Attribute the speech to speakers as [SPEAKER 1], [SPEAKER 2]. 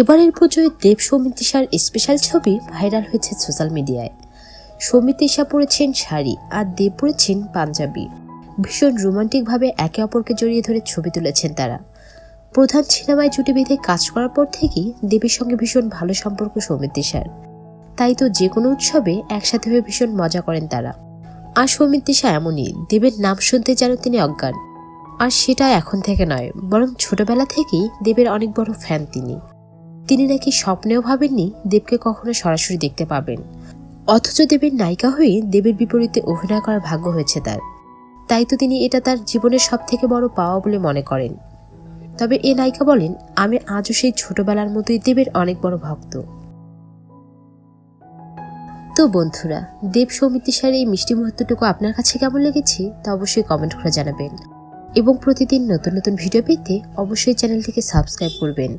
[SPEAKER 1] এবারের পুজোয় দেব সৌমিত্রিষার স্পেশাল ছবি ভাইরাল হয়েছে সোশ্যাল মিডিয়ায় সৌমিত্রিষা পরেছেন শাড়ি আর দেব পরেছেন পাঞ্জাবি। ভীষণ রোমান্টিকভাবে একে অপরকে জড়িয়ে ধরে ছবি তুলেছেন তারা। প্রধান সিনেমায় জুটি বেঁধে কাজ করার পর থেকেই দেবের সঙ্গে ভীষণ ভালো সম্পর্ক সৌমিত্রিষার তাই তো যে কোনো উৎসবে একসাথে হয়ে ভীষণ মজা করেন তারা। আর সৌমিত্রিষা এমনই, দেবের নাম শুনতে যেন তিনি অজ্ঞান। আর সেটা এখন থেকে নয়, বরং ছোটবেলা থেকেই দেবের অনেক বড় ফ্যান তিনি। তিনি নাকি স্বপ্নেও ভাবেননি দেবকে কখনো সরাসরি দেখতে পাবেন। অথচ দেবের নায়িকা হয়ে দেবের বিপরীতে অভিনয় করার ভাগ্য হয়েছে তার। তাই তো তিনি এটা তার জীবনের সব থেকে বড় পাওয়া বলে মনে করেন। তবে এ নায়িকা বলেন, আমি আজও সেই ছোটবেলার মতোই দেবের অনেক বড় ভক্ত। তো বন্ধুরা, দেব সৌমিত্রিষার এই মিষ্টি মুহূর্তটুকু আপনার কাছে কেমন লেগেছে তা অবশ্যই কমেন্ট করে জানাবেন। এবং প্রতিদিন নতুন নতুন ভিডিও পেতে অবশ্যই চ্যানেলটিকে সাবস্ক্রাইব করবেন।